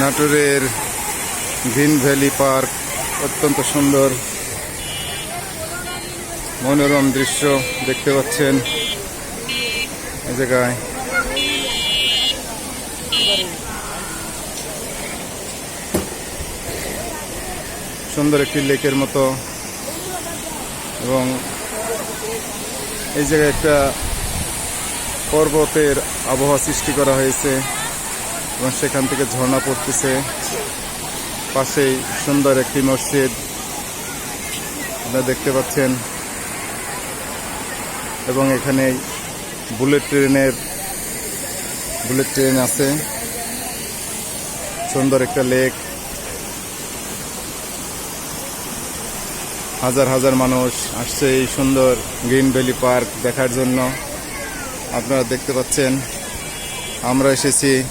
নাটোরের green Valley park, অত্যন্ত সুন্দর মনোরম দৃশ্য দেখতে পাচ্ছেন এই জায়গায়। সুন্দর একটি লেকের মতো এবং এই জায়গায় একটা পর্বতের আবহাওয়া সৃষ্টি করা হয়েছে। এবং সেখান থেকে ঝর্ণা পড়তেছে। পাশেই সুন্দর একটি মসজিদ। আপনারা দেখতে পাচ্ছেন। এবং এখানে বুলেট ট্রেনের, বুলেট ট্রেন আছে। সুন্দর একটা লেক। হাজার হাজার মানুষ আসছে এই সুন্দর গ্রিন ভ্যালি পার্ক দেখার জন্য। আপনারা দেখতে পাচ্ছেন। আমরা এসেছি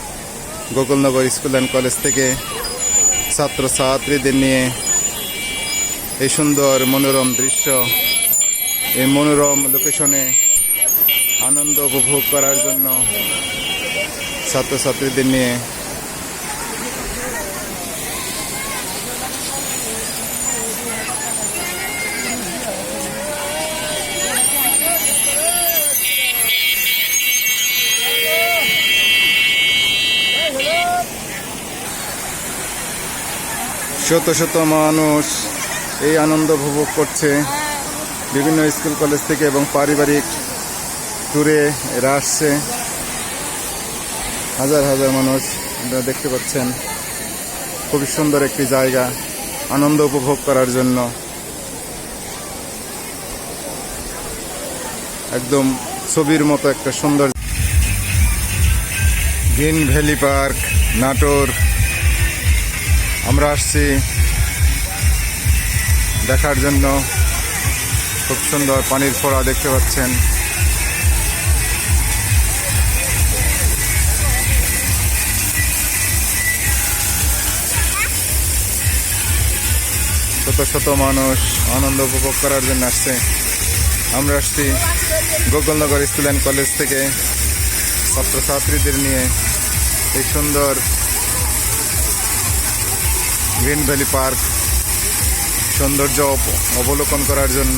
গোকুলনগর স্কুল অ্যান্ড কলেজ থেকে ছাত্র ছাত্রীদের নিয়ে এই সুন্দর মনোরম দৃশ্য, এই মনোরম লোকেশনে আনন্দ উপভোগ করার জন্য ছাত্রছাত্রীদের নিয়ে শত শত মানুষ এই আনন্দ উপভোগ করছে। বিভিন্ন স্কুল, কলেজ থেকে এবং পারিবারিক ট্যুরে এরা আসছে। হাজার হাজার মানুষ আপনারা দেখতে পাচ্ছেন। খুবই সুন্দর একটি জায়গা, আনন্দ উপভোগ করার জন্য। একদম ছবির মতো একটা সুন্দর। Green Valley Park, Natore. আমরা আসছি দেখার জন্য। খুব সুন্দর পানির ফোড়া দেখতে পাচ্ছেন। শত শত মানুষ আনন্দ উপভোগ করার জন্য আসছে। আমরা আসছি গোকুলনগর স্কুল অ্যান্ড কলেজ থেকে। ছাত্রছাত্রীদের নিয়ে এই সুন্দর গ্রিন ভ্যালি পার্ক, সৌন্দর্য অবলোকন করার জন্য।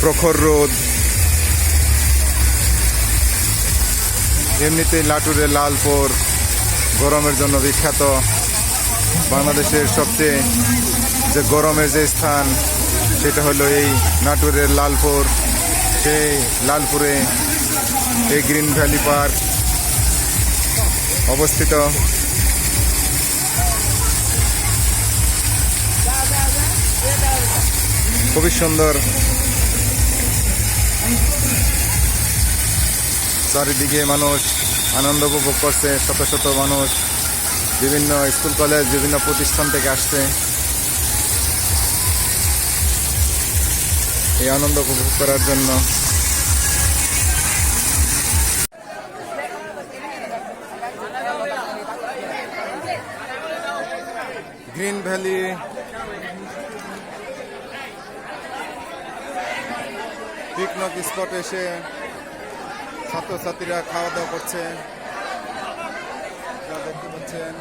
প্রখর রোদ। এমনিতেই লাটুরের লালপুর গরমের জন্য বিখ্যাত বাংলাদেশের সবচেয়ে যে গরমের যে স্থান, সেটা হলো এই নাটোরের লালপুর। সেই লালপুরে এই গ্রিন ভ্যালি পার্ক অবস্থিত। খুবই সুন্দর। চারিদিকে মানুষ আনন্দ উপভোগ করছে, শত শত মানুষ, বিভিন্ন স্কুল, কলেজ, বিভিন্ন প্রতিষ্ঠান থেকে আসছে। এই আনন্দ উপভোগ করার জন্য। Green valley. পিকনিক স্পট এসে ছাত্রছাত্রীরা খাওয়া দাওয়া করছে। দেখতে পাচ্ছেন।